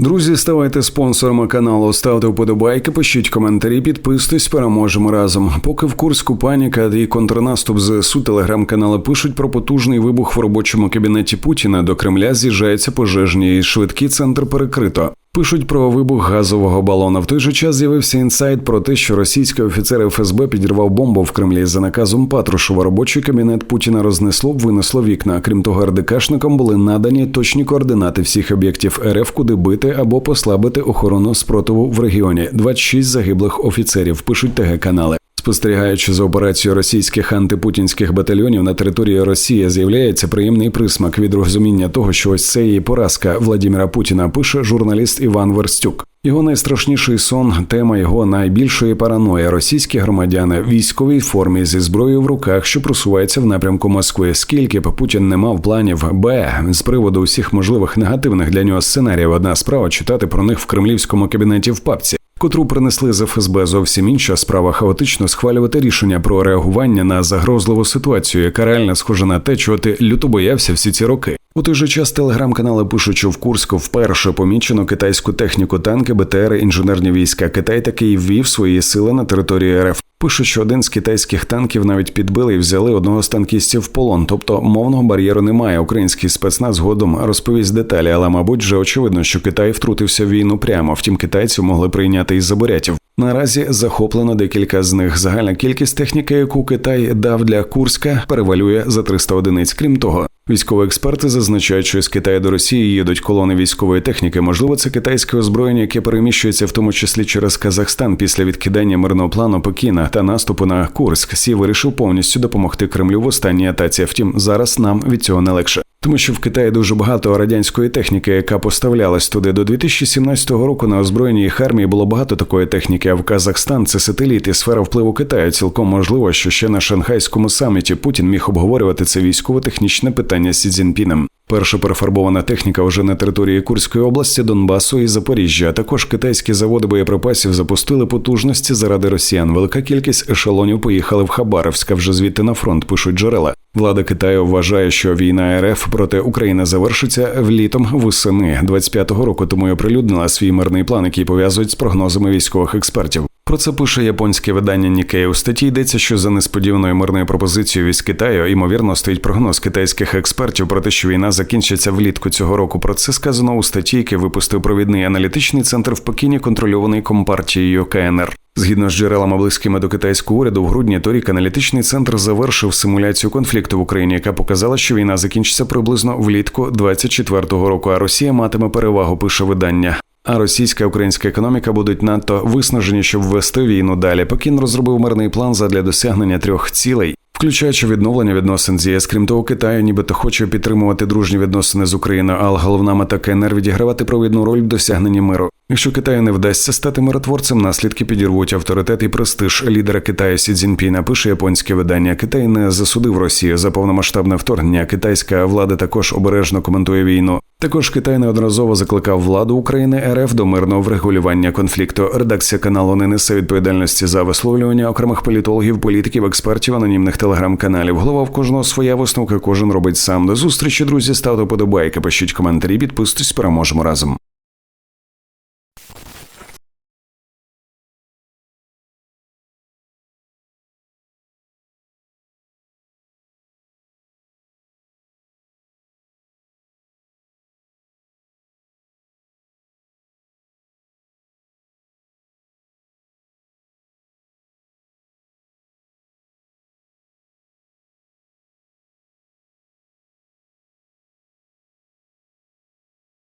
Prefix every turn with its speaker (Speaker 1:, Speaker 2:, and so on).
Speaker 1: Друзі, ставайте спонсорами каналу, ставте вподобайки, пишіть коментарі, підписуйтесь, переможемо разом. Поки в Курську паніка і контрнаступ ЗСУ телеграм-канали пишуть про потужний вибух в робочому кабінеті Путіна. До Кремля з'їжджаються пожежні і швидкі центр перекрито. Пишуть про вибух газового балона. В той же час з'явився інсайт про те, що російський офіцер ФСБ підірвав бомбу в Кремлі за наказом Патрушева. Робочий кабінет Путіна рознесло, винесло вікна. Крім того, РДКшникам були надані точні координати всіх об'єктів РФ, куди бити або послабити охорону спротиву в регіоні. 26 загиблих офіцерів. Пишуть ТГ канали. Спостерігаючи за операцією російських антипутінських батальйонів на території Росії, з'являється приємний присмак від розуміння того, що ось це її поразка Владіміра Путіна. Пише журналіст Іван Верстюк. Його найстрашніший сон, тема його найбільшої параної. Російські громадяни в військовій формі зі зброєю в руках, що просувається в напрямку Москви. Скільки б Путін не мав планів Б з приводу усіх можливих негативних для нього сценаріїв. Одна справа читати про них в кремлівському кабінеті в папці котру принесли з ФСБ зовсім інша справа хаотично схвалювати рішення про реагування на загрозливу ситуацію, яка реально схожа на те, чого ти люто боявся всі ці роки. У той же час телеграм-канали пишуть, що в Курську вперше помічено китайську техніку, танки, БТР, інженерні війська. Китай таки ввів свої сили на території РФ. Пишуть, що один з китайських танків навіть підбили і взяли одного з танкістів в полон, тобто мовного бар'єру немає. Український спецназ згодом розповість деталі, але мабуть вже очевидно, що Китай втрутився в війну прямо. Втім, китайців могли прийняти із заборятів. Наразі захоплено декілька з них. Загальна кількість техніки, яку Китай дав для Курська, перевалює за 300 одиниць. Крім того, військові експерти зазначають, що з Китаю до Росії їдуть колони військової техніки. Можливо, це китайське озброєння, яке переміщується в тому числі через Казахстан після відкидання мирного плану Пекіна та наступу на Курськ. Сі вирішив повністю допомогти Кремлю в останній атаці. Втім, зараз нам від цього не легше. Тому що в Китаї дуже багато радянської техніки, яка поставлялась туди до 2017 року. На озброєнні їх армії було багато такої техніки. А в Казахстан це сателіт і сфера впливу Китаю. Цілком можливо, що ще на шанхайському саміті Путін міг обговорювати це військово-технічне питання з Сі Цзіньпіном. Перша перефарбована техніка вже на території Курської області, Донбасу і Запоріжжя. А також китайські заводи боєприпасів запустили потужності заради росіян. Велика кількість ешелонів поїхали в Хабаровська вже звідти на фронт. Пишуть джерела. Влада Китаю вважає, що війна РФ проти України завершиться влітом восени 25-го року. Тому й оприлюднила свій мирний план, який пов'язують з прогнозами військових експертів. Про це пише японське видання Нікей. У статті йдеться, що за несподіваною мирною пропозицією військ Китаю ймовірно стоїть прогноз китайських експертів про те, що війна закінчиться влітку цього року. Про це сказано у статті, який випустив провідний аналітичний центр в Пекіні, контрольований компартією КНР. Згідно з джерелами близькими до китайського уряду, в грудні торік аналітичний центр завершив симуляцію конфлікту в Україні, яка показала, що війна закінчиться приблизно влітку 24-го року. А Росія матиме перевагу. Пише видання. А російська і українська економіка будуть надто виснажені, щоб ввести війну далі. Пекін розробив мирний план задля досягнення трьох цілей. Включаючи відновлення відносин з ЄС, крім того, Китаю нібито хоче підтримувати дружні відносини з Україною, але головна мета КНР відігравати провідну роль в досягненні миру. Якщо Китаю не вдасться стати миротворцем, наслідки підірвуть авторитет і престиж лідера Китаю Сі Цзіньпіна, Пише японське видання. Китай не засудив Росію за повномасштабне вторгнення. Китайська влада також обережно коментує війну. Також Китай неодноразово закликав владу України РФ до мирного врегулювання конфлікту. Редакція каналу не несе відповідальності за висловлювання окремих політологів, політиків, експертів, анонімних телеграм-каналів. Голова в кожного своя висновка, кожен робить сам. До зустрічі, друзі. Ставте подобайки, пишіть коментарі, підписуйтесь, переможемо разом.